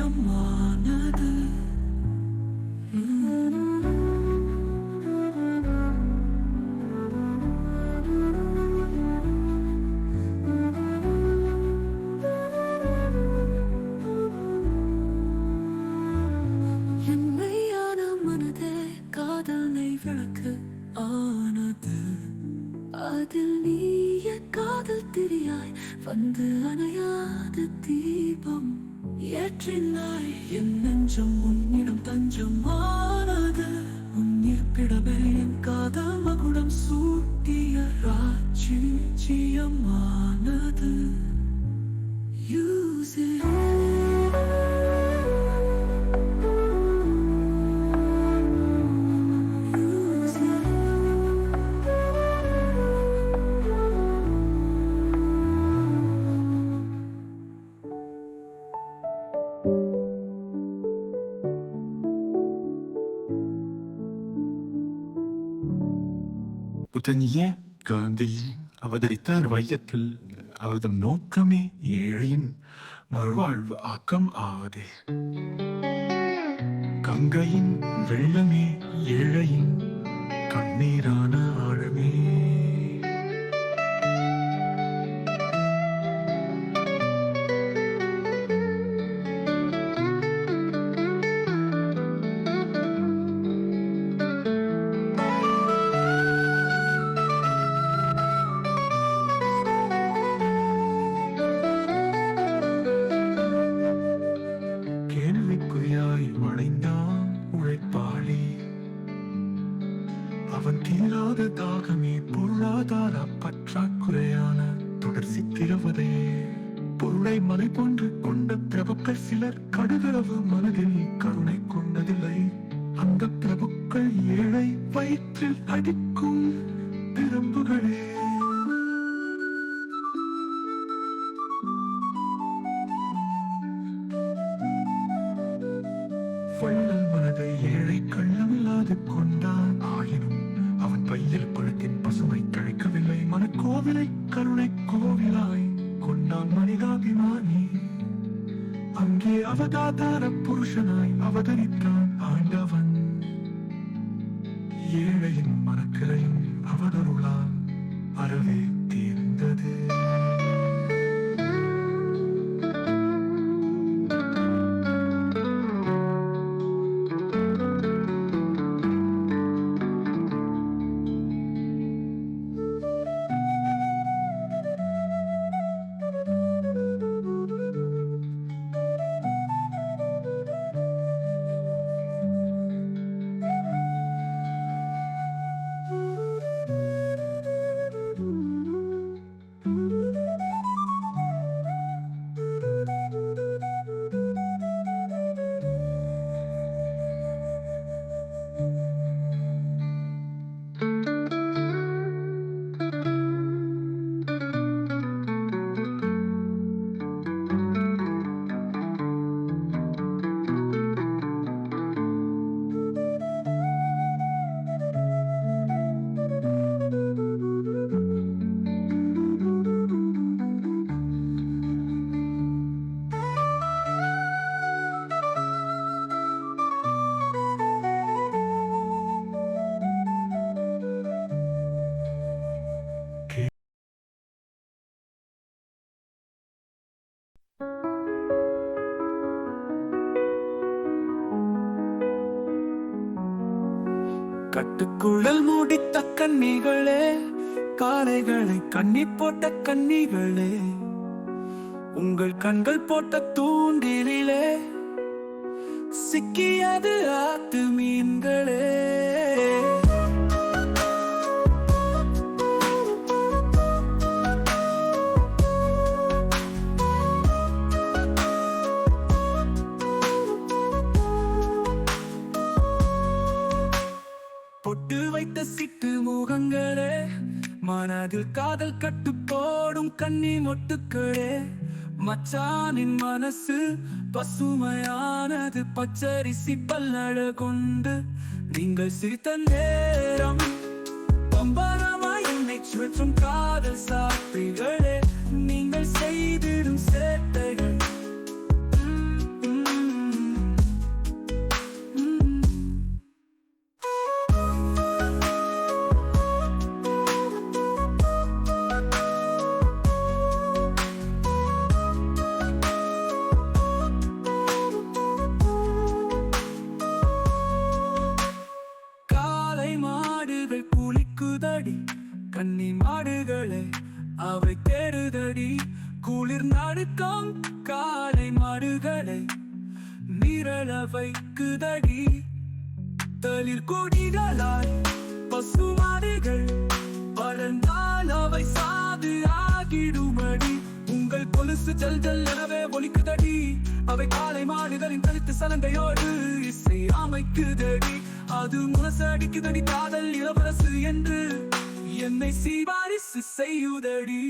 ராட்சியமானது ஏற்றினாய் என் நெஞ்சம் உன்னிடம் தஞ்சமானது உன் இருப்பிடமே என் காதல் மகுடம் சூட்டிய ராட்சியமானது Use it. புத்தனிய காந்தி அவதரித்தார். வையத்தில் அவரது நோக்கமே ஏழையின் மறுவாழ்வு ஆக்கம் ஆவதே. கங்கையின் வெள்ளமே ஏழையின் கண்ணீரான ஆழமே. தீராத தாகமே பொருளாதார பற்றாக்குறையான தொடர்ச்சி சித்திரவதே பொருளை மலை போன்று கொண்ட பிரபுக்கள் சிலர் கடுகளவு மனதில் கருணை கொண்டதில்லை. அந்த பிரபுக்கள் ஏழை வயிற்றில் அடிக்கும் பிரம்புகளே. that I போட்ட கண்ணிகளே காலைகளை கண்ணி போட்ட கண்ணிகளே உங்கள் கண்கள் போட்ட தூண்டிலே சிக்கியது ஆத்து மீன்களே. பொட்டு வைத்த சிட்டு முகங்களே மனதில் காதல் கட்டு போடும் கண்ணி மொட்டுக்களே மச்சானின் மனசு பசுமையானது பச்சரிசி பல்லழ கொண்டு நீங்கள் சிரித்த நேரம். பம்பரமாய் என்னை சுற்றும் காதல் சாப்பிகளே நீங்கள் செய்திடும் சேர்த்து வணக்கம். காலை மாடுகளை நிரள வைக்குதடி. தளிர் கொடிகளாய் பசுமாடுகள் வளர்ந்தால் அவை சாது ஆகிடுமடி. உங்கள் கொலுசு ஜல் ஜல் எனவே ஒலிக்குதடி. அவை காலை மாடுகளின் கழுத்து சலங்கையோடு இசை அமைக்குதடி. அது முரசடிக்குதடி காதல் இளவரசு என்று என்னை சீபாரிசு செய்யுதடி.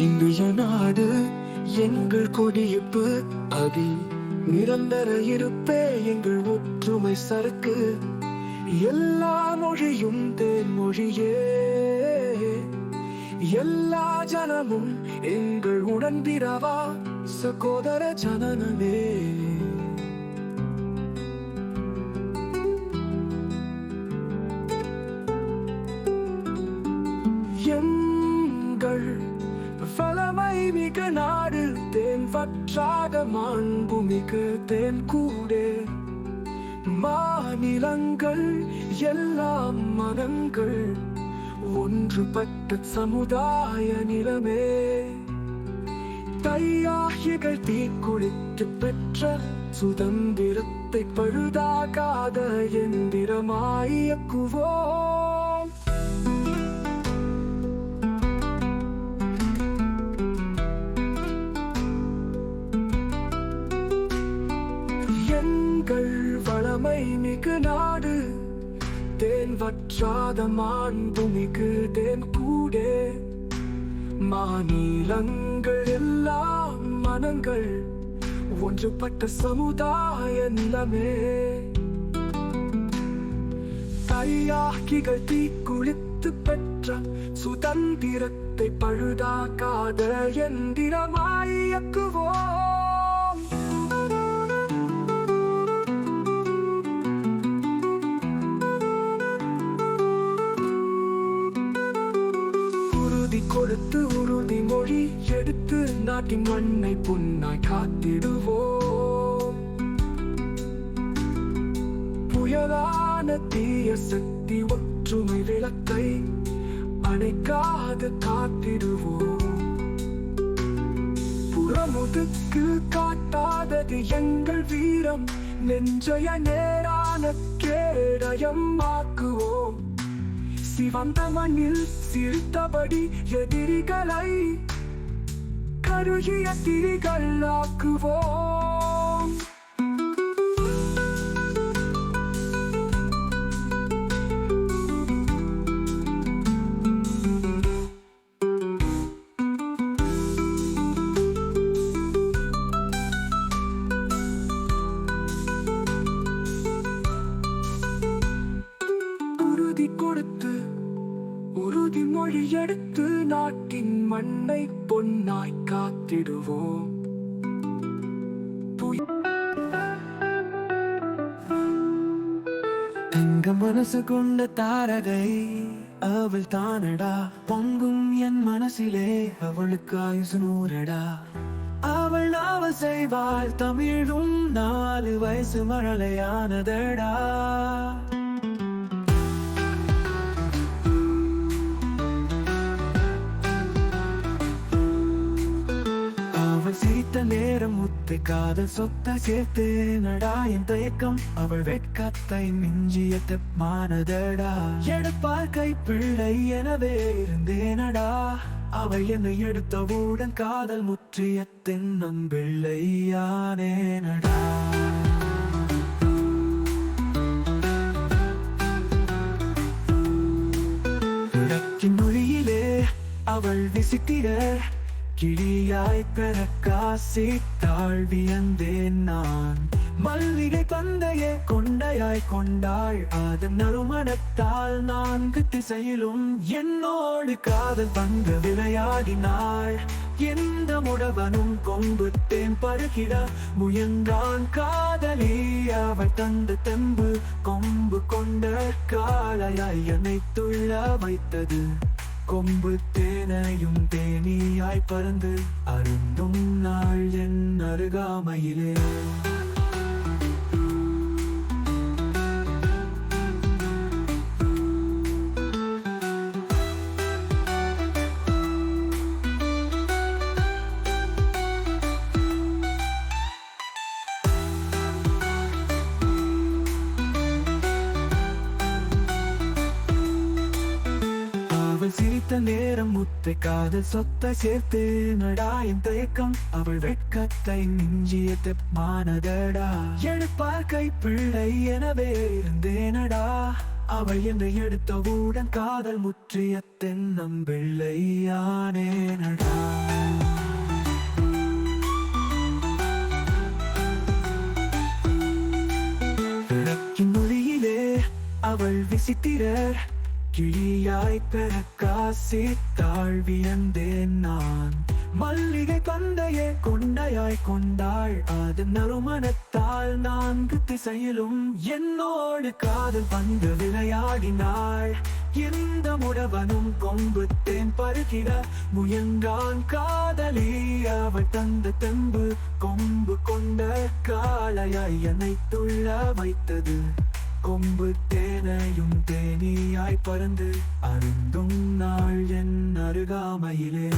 இந்திய நாடு எங்கள் கொடியிப்பு அதில் நிரந்தர இருப்பே. எங்கள் ஒற்றுமை சரக்கு எல்லா மொழியும் தேன் மொழியே. எல்லா ஜனமும் எங்கள் உடன்பிறவா சகோதர ஜனனமே. வற்றாத மாண்பு தேன் கூடே. மாநிலங்கள் எல்லாம் மனங்கள் ஒன்றுபட்ட சமுதாய நிலமே. தையாகிகள் தீக்குளித்து பெற்ற சுதந்திரத்தை பழுதாகாத எந்திரமாயக்குவோ தேன் வற்றாத மாண்பு மிகு தேன் கூடே. மாநிலங்கள் எல்லாம் மனங்கள் ஒன்றுபட்ட சமுதாய நிலமே. தையாக்கிகள் தீக்குளித்து பெற்ற சுதந்திரத்தை பழுதாக்காத எந்திரமாய் இயக்குவோம். உறுதி கொடுத்து உறுதி மொழி எடுத்து நாட்டின் மண்ணை புண்ணாய் காத்திடுவோம். புயலான தீய சக்தி ஒற்றுமை விளக்கை அணைக்காது காத்திடுவோம். புறமுதுக்கு காட்டாதது எங்கள் வீரம். நெஞ்சைய நேரான கேடயம் ஆக்குவோம். சிவந்த மண்ணில் சிரித்தபடி எதிரிகளை கருகிய திரிகள் ஆக்குவோம். மொழியெடுத்து நாட்டின் மண்ணை பொன்னாய் காத்திடுவோம். தங்க மனசு கொண்ட தாரகை அவள் தானடா. பொங்கும் என் மனசிலே அவளுக்கு ஆயுசு நூறடா. அவள் நாவ செய்வாள் தமிழும் நாலு வயசு மழலையானதடா. அவள் நேரம் முத்து காதல் சொத்த சேர்த்து நடா என் தயக்கம். அவள் வெட்கத்தை மிஞ்சிய தெப்பானதடா எடுப்பார் கை பிள்ளை எனவே இருந்தேனடா. அவள் என்னை எடுத்தவுடன் காதல் முற்றிய தென்னம் பிள்ளையானேனடா மொழியிலே அவள் விசித்திட கிளியாய் பிறக்காசி தாழ்வியந்தேன் நான். மல்லிகை தந்தையே கொண்டையாய் கொண்டாள். அதன் நறுமணத்தால் நான்கு திசையிலும் என்னோடு காதல் பங்கு விளையாடினாள். எந்த முடவனும் கொம்பு தேன் பருகிட முயன்றான் காதலி. அவள் தந்த தெம்பு கொம்பு கொண்ட காளையாய் என்னை துள்ள வைத்தது. கொம்பு தேனையும் தேனியாய் பறந்து அருந்தும் நாள் என் அருகாமையிலே. நேரம் முத்தை சொத்த சேர்த்து நடா என் தயக்கம் அவள் வெட்கத்தை மிஞ்சிய தெப்பானதடா. எழுப்பார் கை பிள்ளை எனவே இருந்தேனடா. அவள் என்னை எடுத்தவுடன் காதல் முற்றிய தென்னம் பிள்ளையானேனடா நடா மொழியிலே அவள் விசித்திரர். கிளியாய் பிறக்காசி தாழ்வியந்தேன் நான். மல்லிகை பந்தையே கொண்டையாய் கொண்டாள். அது நறுமணத்தால் நான்கு திசையிலும் என்னோடு காதல் வந்து விளையாடினாள். எந்த முடவனும் கொம்பு தேன் பருகிட முயன்றான் காதலி. அவள் தந்த தெம்பு கொம்பு கொண்ட காளையாய் என்னை துள்ள வைத்தது. கொம்பு தேனையும் தேனியாய் பறந்து அருந்தும் நாள் என் அருகாமையிலே.